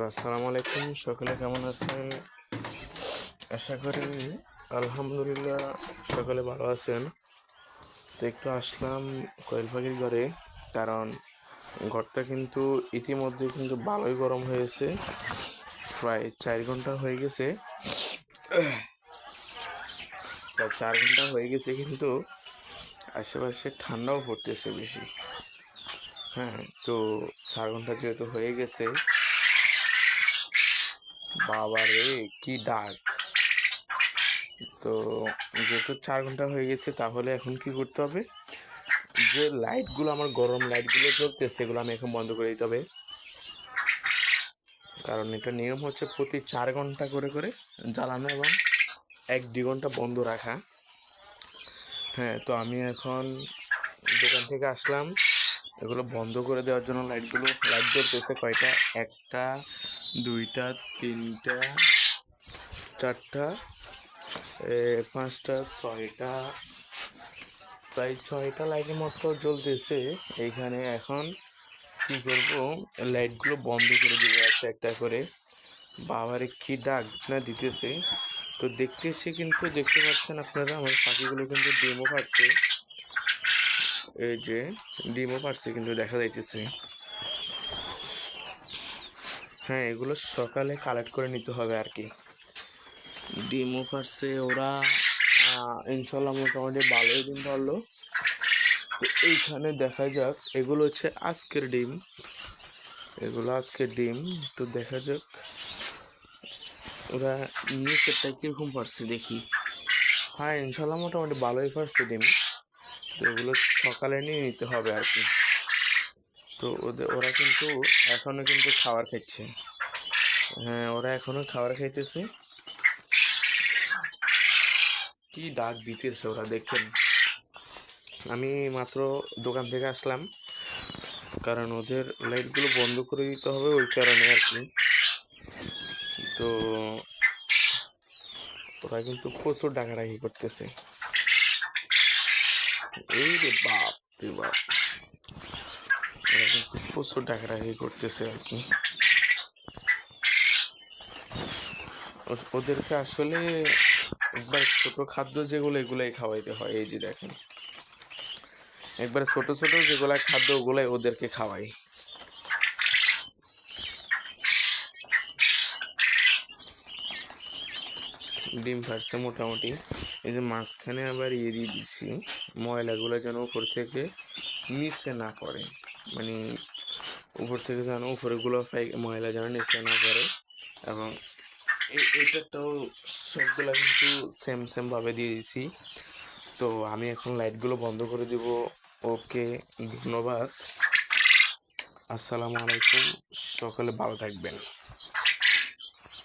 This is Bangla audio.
তো আসসালামু আলাইকুম, সকলে কেমন আছেন? আশা করি আলহামদুলিল্লাহ সকলে ভালো আছেন। তো একটু আসলাম কোয়েল পাখির ঘরে, কারণ ঘরটা কিন্তু ইতিমধ্যে কিন্তু ভালোই গরম হয়েছে। প্রায় চার ঘণ্টা হয়ে গেছে। প্রায় চার ঘণ্টা হয়ে গেছে কিন্তু আশেপাশে ঠান্ডাও পড়তেছে বেশি। হ্যাঁ তো চার ঘণ্টা যেহেতু হয়ে গেছে বাবা রে, কি ডাক তো যেহেতু চার ঘণ্টা হয়ে গেছে, তাহলে এখন কি করতে হবে? যে লাইটগুলো আমার গরম লাইটগুলো জ্বলতেছে, সেগুলো আমি এখন বন্ধ করে দিতে হবে। কারণ এটা নিয়ম হচ্ছে প্রতি চার ঘণ্টা করে করে জ্বালানো এবং এক দুই ঘণ্টা বন্ধ রাখা। হ্যাঁ তো আমি এখন দোকান থেকে আসলাম। এগুলো বন্ধ করে দেওয়ার জন্য লাইটগুলো লাইট জ্বলতেছে কয়টা? একটা দুইটা, তিনটা, চারটা পাঁচটা, ছয়টা, প্রায় ছয়টা লাইটের মতো জ্বলতেছে। এইখানে এখন কি করব? লাইটগুলো বন্ধ করে দেবো একটা একটা করে। বাবারে, কি ডাক না দিতেছে। তো দেখতেছি কিন্তু, দেখতে পাচ্ছেন আপনারা, আমার পাখিগুলো কিন্তু ডিমও পারছে। এই যে, ডিমও পারছে কিন্তু, দেখা যাইতেছে। হ্যাঁ এগুলো সকালে কালেক্ট করে নিতে হবে আর কি। ডিমও পারছে, ওরা ইনশাল্লাহ মোটামুটি ভালোই ডিম পারল। তো এইখানে দেখা যাক, এগুলো হচ্ছে আজকের ডিম। এগুলো আজকের ডিম, তো দেখা যাক। ওরা নিচেরটা কীরকম পারছে দেখি। হ্যাঁ ইনশাল্লাহ মোটামুটি ভালোই পারছে ডিম। তো এগুলো সকালে নিয়ে নিতে হবে আর কি। তো ওদের ওরা কিন্তু এখনও কিন্তু খাবার খাচ্ছে হ্যাঁ ওরা এখনও খাবার খাইতেছে। কি ডাক দিতেছে ওরা, দেখেন। আমি মাত্র দোকান থেকে আসলাম, কারণ ওদের লাইটগুলো বন্ধ করে দিতে হবে ওই কারণে আর কি। তো ওরা কিন্তু প্রচুর ডাকাডাকি করতেছে। এই রে বাপ রে বাপ। প্রচুর ডাকাডাকি করতেছে আর কি। ওদেরকে আসলে একবার ছোট খাদ্য যেগুলো, এগুলাই খাওয়াইতে হয়। এই যে দেখেন। একবার ছোট ছোট যেগুলো খাদ্য, ওগুলাই ওদেরকে খাওয়াই। ডিম ফাটছে মোটামুটি। এই যে মাঝখানে আবার ইয়ে দিয়ে দিচ্ছি, ময়লাগুলো যেন উপর থেকে নিচে না পড়ে। মানে উপর থেকে যেন উপরেগুলো ময়লা যেন নিচে না পড়ে। এবং এই এইটাটাও সবগুলা কিন্তু সেম সেম ভাবে দিয়ে দিছি তো আমি এখন লাইটগুলো বন্ধ করে দিব। ওকে, ধন্যবাদ। আসসালামু আলাইকুম। সকালে ভালো থাকবেন।